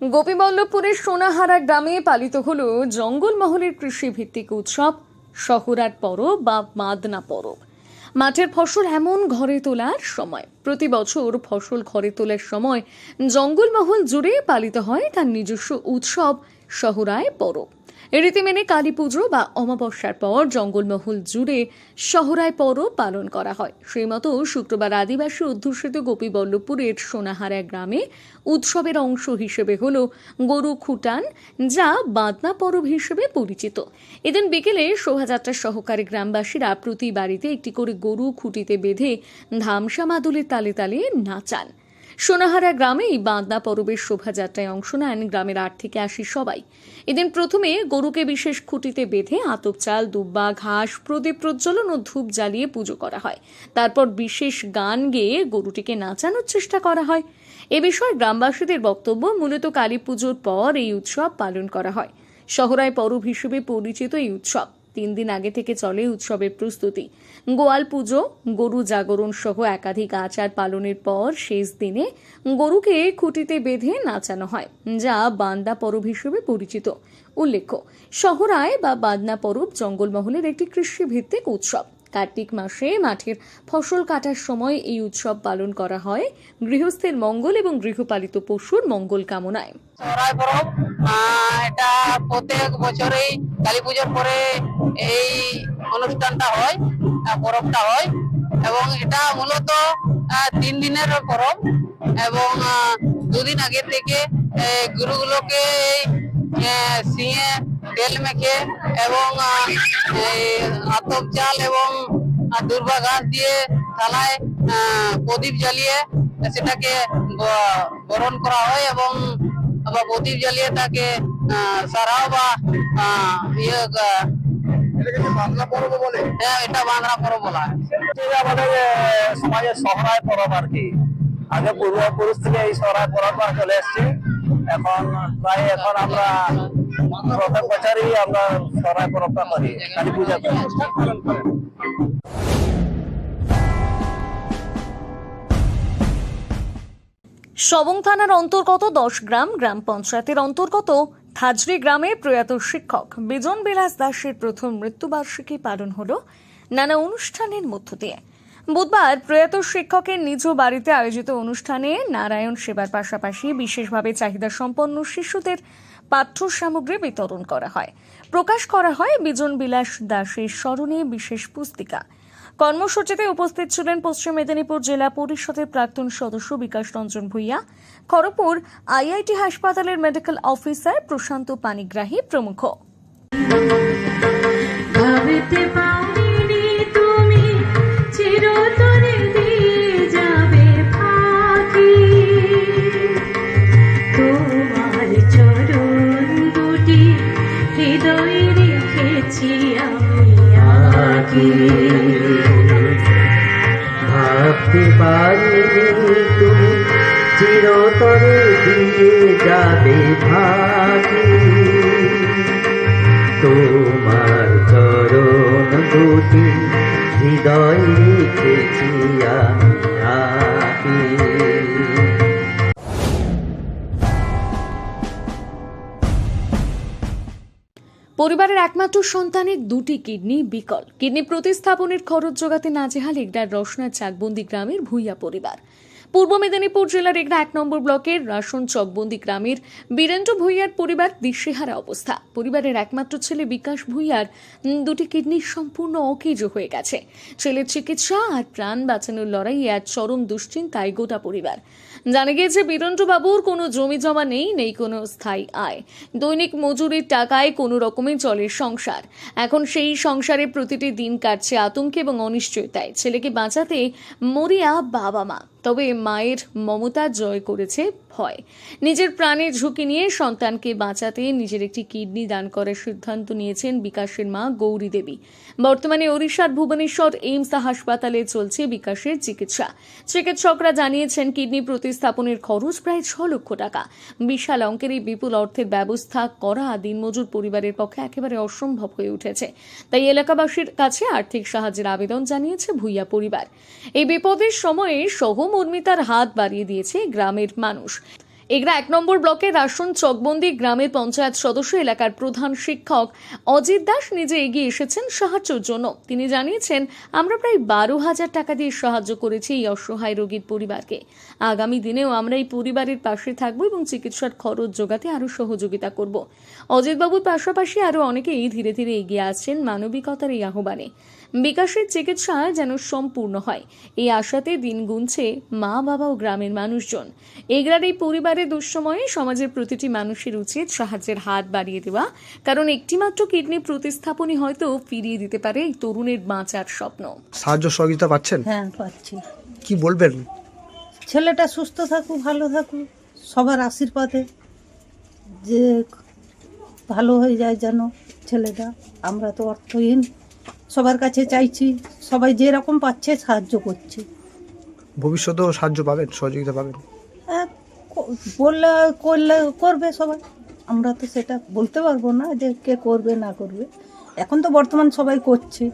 গোপীবল্লভপুরের সোনাহারা গ্রামে পালিত হল জঙ্গলমহলের কৃষিভিত্তিক উৎসব শহরার পরব বা মাদনা পরব। মাঠের ফসল এমন ঘরে তোলার সময়। প্রতি বছর ফসল ঘরে তোলার সময় জঙ্গলমহল জুড়ে পালিত হয় তার নিজস্ব উৎসব, শহরায় পরব। রীতি মেনে কালী পুজো বা অমাবস্যার পর জঙ্গলমহল জুড়ে শহরায় পরব পালন করা হয়। সেই মতো শুক্রবার আদিবাসী অধ্যুষিত গোপীবল্লভপুরের সোনাহারা গ্রামে উৎসবের অংশ হিসেবে হল গরু খুটান, যা বাদনা পরব হিসেবে পরিচিত। এদিন বিকেলে শোভাযাত্রা সহকারে গ্রামবাসীরা প্রতি বাড়িতে একটি করে গরু খুঁটিতে বেঁধে ধামসা মাদুলের তালে তালে নাচান। সোনাহারা গ্রামে এই বাঁদনা পরবের শোভাযাত্রায় অংশ নেন গ্রামের আট থেকে আশি সবাই। এদিন প্রথমে গরুকে বিশেষ খুঁটিতে বেঁধে আতপ চাল, দুব্বা, ঘাস, প্রদীপ প্রজ্বলন ও ধূপ জ্বালিয়ে পুজো করা হয়। তারপর বিশেষ গান গেয়ে গরুটিকে নাচানোর চেষ্টা করা হয়। এ বিষয়ে গ্রামবাসীদের বক্তব্য মূলত কালী পুজোর পর এই উৎসব পালন করা হয়। শহরায় পরব হিসেবে পরিচিত এই উৎসব। তিন দিন আগে থেকে চলে উৎসবের প্রস্তুতি। গোয়াল পুজো, গরু জাগরণ সহ একাধিক আচার পালনের পর শেষ দিনে গরুকে খুঁটিতে বেঁধে নাচানো হয়, যা বান্দা পরব হিসেবে পরিচিত। উল্লেখ্য, শহরায় বা বাদনা পরব জঙ্গলমহলের একটি কৃষিভিত্তিক উৎসব। কার্তিক মাসে মাঠের ফসল কাটার সময় এই উৎসব পালন করা হয়। গৃহস্থের মঙ্গল এবং গৃহপালিত পশুর মঙ্গল কামনায়। এটা প্রত্যেক বছরেই কালী পুজোর পরে এই অনুষ্ঠানটা হয় পরবটা হয়। এবং এটা মূলত তিন দিনের পরব। এবং দুদিন আগে থেকে গরুগুলোকে এই আহ, সিঙে তেল মেখে এবং এই আতপ চাল এবং দুর্বা ঘাস দিয়ে থালায় প্রদীপ জ্বালিয়ে সেটাকে বরণ করা হয় এবং বা প্রদীপ জ্বালিয়ে তাকে সারাও বা ইয়ে হ্যাঁ, এটা বাংলা পরব বলা আমাদের সমাজের সহরায় পরব আর কি। আগে পূর্বপুরুষ থেকে এই সহরায় পরবটা চলে এসছে। এখন প্রায় এখন আমরা প্রত্যেক বছরই আমরা পরবটা করি, কালী সবং থানার অন্তর্গত দশ গ্রাম গ্রাম পঞ্চায়েতের অন্তর্গত থাজরি গ্রামে প্রয়াত শিক্ষক বিজন বিলাস দাসের প্রথম মৃত্যুবার্ষিকী পালন হল নানা অনুষ্ঠানের মধ্য দিয়ে। বুধবার প্রয়াত শিক্ষকের নিজ বাড়িতে আয়োজিত অনুষ্ঠানে নারায়ণ সেবার পাশাপাশি বিশেষভাবে চাহিদা সম্পন্ন শিশুদের পাঠ্য সামগ্রী বিতরণ করা হয়। প্রকাশ করা হয় বিজন বিলাস দাসের স্মরণে বিশেষ পুস্তিকা। কর্মসূচিতে উপস্থিত ছিলেন পশ্চিম মেদিনীপুর জেলা পরিষদের প্রাক্তন সদস্য বিকাশ রঞ্জন ভূঁইয়া, খড়গপুর আইআইটি হাসপাতালের মেডিকেল অফিসার প্রশান্ত পানিগ্রাহী প্রমুখ। ভাবতে পারিনি তুমি চিরতরে দিয়ে যাবে ভাগি তোমার চরণ দুটি পরিবারের একমাত্র সন্তানের দুটি কিডনি বিকল। কিডনি প্রতিস্থাপনের খরচ জোগাতে নাজেহাল ইকডার রসনা চাকবন্দি গ্রামের ভূঁইয়া পরিবার। পূর্ব মেদিনীপুর জেলার এগড়া এক নম্বর ব্লকের রাসন চকবন্দি গ্রামের বীরেন্দ্র ভূঁইয়ার পরিবার দিশেহারা অবস্থা। পরিবারের একমাত্র ছেলে বিকাশ ভূঁইয়ার দুটি কিডনি সম্পূর্ণ অকেজ হয়ে গেছে। ছেলের চিকিৎসা আর প্রাণ বাঁচানোর লড়াইয়ে আজ চরম দুশ্চিন্তায় গোটা পরিবার। জানা গিয়েছে বীরেন্দ্র বাবুর কোনো জমি জমা নেই নেই কোনো স্থায়ী আয়। দৈনিক মজুরির টাকায় কোনো রকমে চলে সংসার। এখন সেই সংসারে প্রতিটি দিন কাটছে আতঙ্কে এবং অনিশ্চয়তায়। ছেলেকে বাঁচাতে মরিয়া বাবা মা। তবে মায়ের মমতা জয় করেছে ভয়। নিজের প্রাণের ঝুঁকি নিয়ে সন্তানকে বাঁচাতে নিজের একটি কিডনি দান করার সিদ্ধান্ত নিয়েছেন বিকাশের মা গৌরী দেবী। বর্তমানে ওড়িশার ভুবনেশ্বর এইমস হাসপাতালে চলছে বিকাশের চিকিৎসা। চিকিৎসকরা জানিয়েছেন, কিডনি প্রতিস্থাপনের খরচ প্রায় ছ লক্ষ টাকা। বিশাল অঙ্কের এই বিপুল অর্থের ব্যবস্থা করা দিনমজুর পরিবারের পক্ষে একেবারে অসম্ভব হয়ে উঠেছে। তাই এলাকাবাসীর কাছে আর্থিক সাহায্যের আবেদন জানিয়েছে ভুইয়া পরিবার। এই বিপদের সময়ে সহমর্মিতার হাত বাড়িয়ে দিয়েছে গ্রামের মানুষ। এগরা এক নম্বর ব্লকের রাসন চকবন্দি গ্রামের পঞ্চায়েত সদস্য এলাকার প্রধান শিক্ষক অজিত দাস নিজে এগিয়ে এসেছেন সাহায্যের জন্য। তিনি জানিয়েছেন, আমরা প্রায় বারো হাজার টাকা দিয়ে সাহায্য করেছি এই অসহায় রোগীর পরিবারকে। আগামী দিনেও আমরা এই পরিবারের পাশে থাকব এবং চিকিৎসার খরচ যোগাতে আরও সহযোগিতা করব। অজিতবাবুর পাশাপাশি আরও অনেকেই ধীরে ধীরে এগিয়ে আসছেন মানবিকতার এই আহ্বানে। বিকাশের চিকিৎসা যেন সম্পূর্ণ হয়। এই আশাতে দিন গুনছে মা বাবা ও গ্রামের মানুষজন। এগরার এই পরিবারের দুঃসময়ে সমাজের প্রতিটি মানুষের উচিত সাহায্যের হাত বাড়িয়ে দেওয়া। কারণ একটিমাত্র কিডনি প্রতিস্থাপনই হয়তো ফিরিয়ে দিতে পারে এই তরুণের বাঁচার স্বপ্ন। সাহায্য সহযোগিতা পাচ্ছেন? হ্যাঁ পাচ্ছি। কি বলবেন? ছেলেটা সুস্থ থাকুক ভালো থাকুক সবার আশীর্বাদে যে ভালো হয়ে যায় যেন ছেলেটা। আমরা তো অর্থহীন। সবার কাছে চাইছি সবাই যেরকম পাচ্ছে সাহায্য করছে। ভবিষ্যতেও সাহায্য পাবেন সহযোগিতা পাবেন? হ্যাঁ, বললে করলে করবে সবাই। আমরা তো সেটা বলতে পারব না যে কে করবে না করবে। এখন তো বর্তমান সবাই করছে।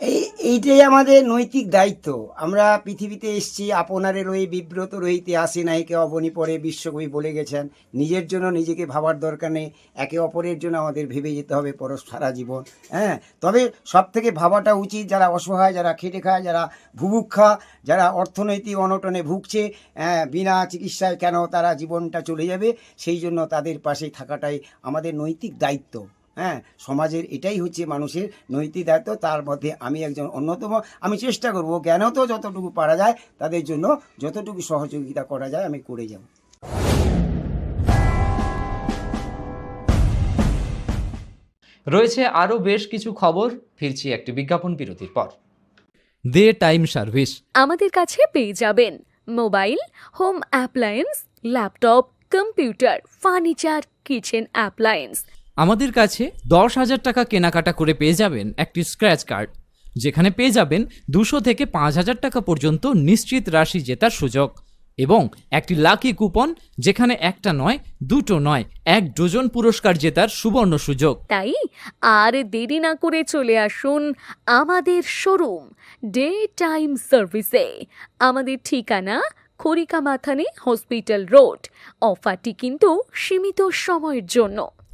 এই এইটাই আমাদের নৈতিক দায়িত্ব। আমরা পৃথিবীতে এসেছি আপনারে রয়ে বিব্রত রহিতে আসে নাইকে অবনি পরে বিশ্বকবি বলে গেছেন। নিজের জন্য নিজেকে ভাবার দরকার নেই একে অপরের জন্য আমাদের ভেবে যেতে হবে পরশ সারা জীবন হ্যাঁ? তবে সব থেকে ভাবাটা উচিত যারা অসহায় যারা খেটে খায় যারা ভুভুক্ষা যারা অর্থনৈতিক অনটনে ভুগছে হ্যাঁ, বিনা চিকিৎসায় কেন তারা জীবনটা চলে যাবে সেই জন্য তাদের পাশে থাকাটাই আমাদের নৈতিক দায়িত্ব। হ্যাঁ সমাজের এটাই হচ্ছে মানুষের নৈতিক দায়িত্ব তার মধ্যে আমি একজন অন্যতম। আমি চেষ্টা করব জ্ঞানত যতটুকু পারা যায় তাদের জন্য যতটুকু সহযোগিতা করা যায় আমি করে যাব। রয়েছে আরও বেশ কিছু খবর ফিরছি একটি বিজ্ঞাপন বিরতির পর। De time service. আমাদের কাছে পেয়ে যাবেন mobile home appliance laptop computer furniture kitchen appliance. আমাদের কাছে দশ হাজার টাকা কেনাকাটা করে পেয়ে যাবেন একটি স্ক্র্যাচ কার্ড যেখানে পেয়ে যাবেন দুশো থেকে পাঁচ হাজার টাকা পর্যন্ত নিশ্চিত রাশি জেতার সুযোগ এবং একটি লাকি কুপন যেখানে একটা নয়, দুটো নয়, এক ডজন পুরস্কার জেতার সুবর্ণ সুযোগ। তাই আর দেরি না করে চলে আসুন আমাদের শোরুম ডে টাইম সার্ভিসে আমাদের ঠিকানা খড়িকা মাথানে হসপিটাল রোড অফারটি কিন্তু সীমিত সময়ের জন্য।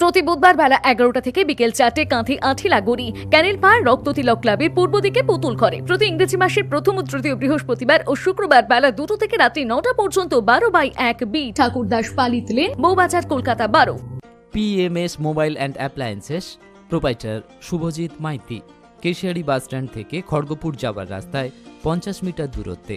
প্রতি বুধবার বেলা এগারোটা থেকে বিকেল চারটে কাঁথি আঠিলা গড়ি ক্যানেল পার, রক্ততিলক ক্লাবের পূর্ব দিকে পুতুল ঘরে। প্রতি ইংরেজি মাসের প্রথম ও তৃতীয় বৃহস্পতিবার ও শুক্রবার বেলা দুটো থেকে রাত্রি নটা পর্যন্ত বারো বাই এক বি ঠাকুরদাস পালিত লেন, বৌবাজার, কলকাতা বারো। P M S mobile and appliances, proprietor Subhajit Maiti, Keshiary bus stand থেকে খড়গপুর যাওয়ার রাস্তায় পঞ্চাশ মিটার দূরত্বে।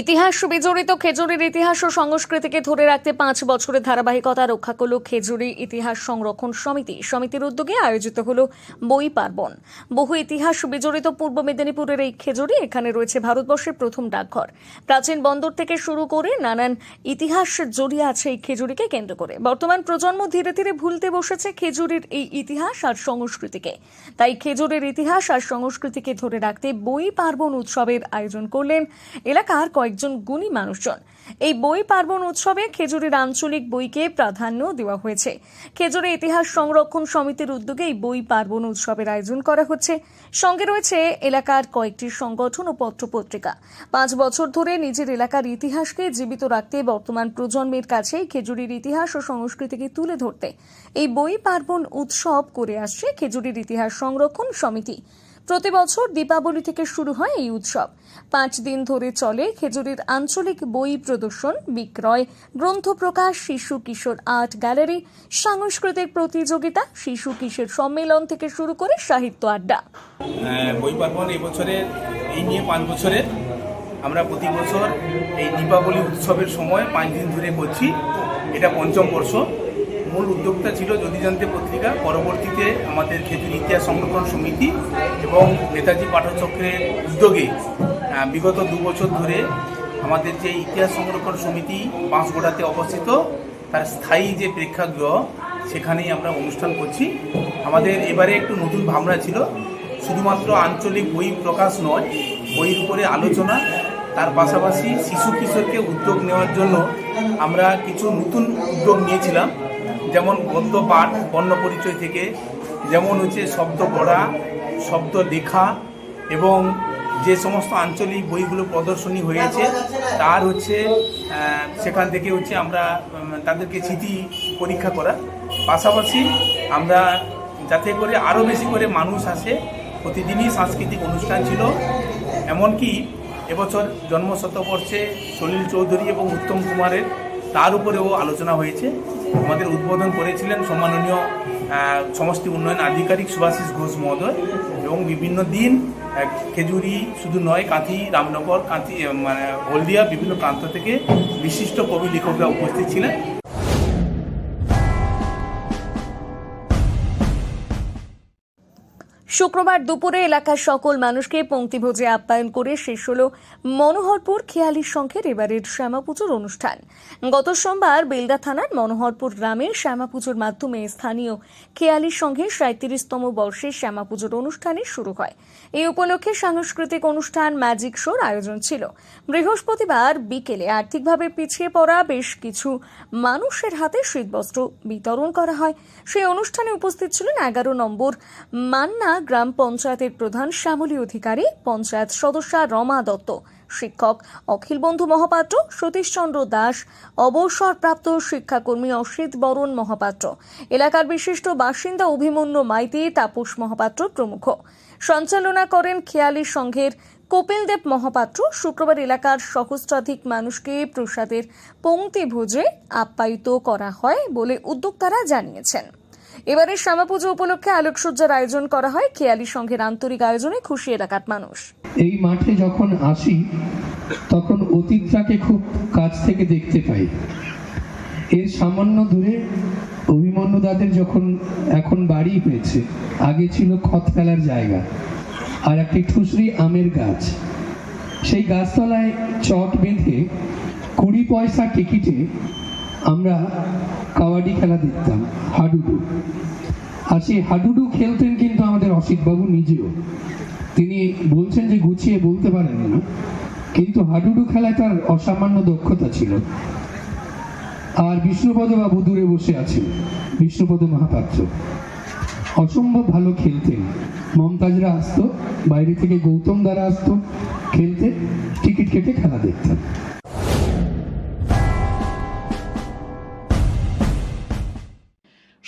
ইতিহাস বিজড়িত খেজুরির ইতিহাস ও সংস্কৃতিকে ধরে রাখতে পাঁচ বছরের ধারাবাহিকতা রক্ষা করল খেজুরি ইতিহাস সংরক্ষণ সমিতি। সমিতির উদ্যোগে আয়োজিত হল বই পার্বণ। বহু ইতিহাস বিজড়িত পূর্ব মেদিনীপুরের এই খেজুরি, এখানে রয়েছে ভারতবর্ষের প্রথম ডাকঘর। প্রাচীন বন্দর থেকে শুরু করে নানান ইতিহাস জড়িয়ে আছে এই খেজুরিকে কেন্দ্র করে। বর্তমান প্রজন্ম ধীরে ধীরে ভুলতে বসেছে খেজুরির এই ইতিহাস আর সংস্কৃতিকে। তাই খেজুরের ইতিহাস আর সংস্কৃতিকে ধরে রাখতে বই পার্বণ উৎসবের আয়োজন করলেন এলাকার কয়েকজন গুণী মানুষজন। এই বই পার্বণ উৎসবে খেজুরের আঞ্চলিক বইকে প্রাধান্য দেওয়া হয়েছে। খেজুরের ইতিহাস সংরক্ষণ সমিতির উদ্যোগে এই বই পার্বণ উৎসবের আয়োজন করা হচ্ছে। সঙ্গে রয়েছে এলাকার কয়েকটি সংগঠন ও পত্রপত্রিকা। পাঁচ বছর ধরে নিজের এলাকার ইতিহাসকে জীবিত রাখতে বর্তমান প্রজন্মের কাছে খেজুরির ইতিহাস ও সংস্কৃতিকে তুলে ধরতে এই বই পার্বণ উৎসব করে আসছে খেজুরির ইতিহাস সংরক্ষণ সমিতি। প্রতি বছর দীপাবলি থেকে শুরু হয় এই উৎসব। পাঁচ দিন ধরে চলে খেজুরির আঞ্চলিক বই প্রদর্শন, বিক্রয়, গ্রন্থ প্রকাশ, শিশু কিশোর আর্ট গ্যালারি, সাংস্কৃতিক প্রতিযোগিতা, শিশু কিশোর সম্মেলন থেকে শুরু করে সাহিত্য আড্ডা। বই পার্বণ এই বছরের, এই নিয়ে পাঁচ আমরা প্রতি বছর এই দীপাবলি উৎসবের সময় পাঁচ দিন ধরে করছি। এটা পঞ্চম বর্ষ। মূল উদ্যোক্তা ছিল যদি জানতে পত্রিকা। পরবর্তীতে আমাদের খেজুর ইতিহাস সংরক্ষণ সমিতি এবং নেতাজি পাঠচক্রের উদ্যোগে বিগত দু বছর ধরে আমাদের যে ইতিহাস সংরক্ষণ সমিতি বাঁশগোড়াতে অবস্থিত, তার স্থায়ী যে প্রেক্ষাগৃহ, সেখানেই আমরা অনুষ্ঠান করছি। আমাদের এবারে একটু নতুন ভাবনা ছিল, শুধুমাত্র আঞ্চলিক বই প্রকাশ নয়, বইয়ের উপরে আলোচনা, তার পাশাপাশি শিশু কিশোরকে উদ্যোগ নেওয়ার জন্য আমরা কিছু নতুন উদ্যোগ নিয়েছিলাম। যেমন গদ্য পাঠ, বর্ণ পরিচয় থেকে, যেমন হচ্ছে শব্দ পড়া, শব্দ লেখা, এবং যে সমস্ত আঞ্চলিক বইগুলো প্রদর্শনী হয়েছে, তার হচ্ছে সেখান থেকে হচ্ছে আমরা তাদেরকে স্মৃতি পরীক্ষা করা পাশাপাশি আমরা যাতে করে আরও বেশি করে মানুষ আসে, প্রতিদিনই সাংস্কৃতিক অনুষ্ঠান ছিল। এমনকি এবছর জন্মশতবর্ষে সলিল চৌধুরী এবং উত্তম কুমারের, তার উপরেও আলোচনা হয়েছে। আমাদের উদ্বোধন করেছিলেন সম্মাননীয় সমষ্টি উন্নয়ন আধিকারিক সুভাষিস ঘোষ মহোদয় এবং বিভিন্ন দিন খেজুরি শুধু নয়, কাঁথি, রামনগর, কাঁথি মানে হলদিয়া বিভিন্ন প্রান্ত থেকে বিশিষ্ট কবি লেখকরা উপস্থিত ছিলেন। শুক্রবার দুপুরে এলাকার সকল মানুষকে পঙ্ক্তিভোজে আপ্যায়ন করে শেষ হল মনোহরপুর খেয়ালি সংঘের এবারের শ্যামাপুজোর অনুষ্ঠান। গত সোমবার বেলদা থানার মনোহরপুর গ্রামে শ্যামাপুজোর মাধ্যমে স্থানীয় খেয়ালি সংঘের সাঁত্রিশতম বর্ষে শ্যামাপুজোর অনুষ্ঠানে শুরু হয়। এই উপলক্ষে সাংস্কৃতিক অনুষ্ঠান, ম্যাজিক শোর আয়োজন ছিল। বৃহস্পতিবার বিকেলে আর্থিকভাবে পিছিয়ে পড়া বেশ কিছু মানুষের হাতে শীতবস্ত্র বিতরণ করা হয়। সেই অনুষ্ঠানে উপস্থিত ছিলেন এগারো নম্বর মান্না গ্রাম পঞ্চায়েতের প্রধান শ্যামলী অধিকারী, পঞ্চায়েত সদস্যা রমা দত্ত, শিক্ষক অখিল বন্ধু মহাপাত্র সতীশচন্দ্র দাস, অবসরপ্রাপ্ত শিক্ষাকর্মী অসিত বরণ মহাপাত্র, এলাকার বিশিষ্ট বাসিন্দা অভিমন্যু মাইতি, তাপস মহাপাত্র প্রমুখ। সঞ্চালনা করেন খেয়ালি সংঘের কপিলদেব মহাপাত্র। শুক্রবার এলাকার সহস্রাধিক মানুষকে প্রসাদের পংক্তি ভোজে আপ্যায়িত করা হয় বলে উদ্যোক্তারা জানিয়েছেন। এবারে শ্যামাপুজো উপলক্ষে আলোকসজ্জার আয়োজন করা হয়। খেয়ালি সংঘের আন্তরিক আয়োজনে খুশি এলাকার মানুষ। এই মাঠে যখন আসি, তখন অতীতটাকে খুব কাছ থেকে দেখতে পাই। এর সামান্য দূরে অভিমন্যু দাদের যখন এখন বাড়ি হয়েছে, আগে ছিল খত ফেলার জায়গা আর একটি ঠুসরি আমের গাছ। সেই গাছতলায় চট বেঁধে কুড়ি পয়সা টিকিটে আমরা কাবাডি খেলা দেখতাম, হাডুডু। আর সেই হাডুডু খেলতেন কিন্তু আমাদের অসিতবাবু নিজেও। তিনি বলছেন যে গুছিয়ে বলতে পারেন না, কিন্তু হাডুডু খেলায় তার অসামান্য দক্ষতা ছিল। আর বিষ্ণুপদ বাবু দূরে বসে আছেন, বিষ্ণুপদ মহাপাত্র। অসম্ভব ভালো খেলতেন। মমতাজরা আসতো, বাইরে থেকে গৌতম দ্বারা আসতো, খেলতে, টিকিট কেটে খেলা দেখতেন।